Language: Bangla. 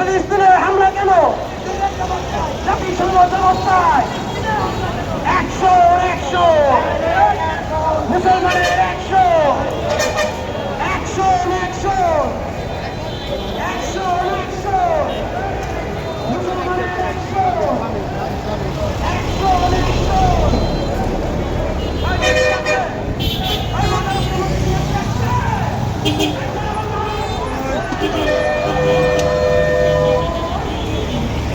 ফিলিস্তিনের হামলা কেন? জাতিসংঘ ব্যবস্থায় একশো একশো। মুসলমানের একশো। একশো একশো। একশো একশো। মুসলমানের একশো। একশো একশো।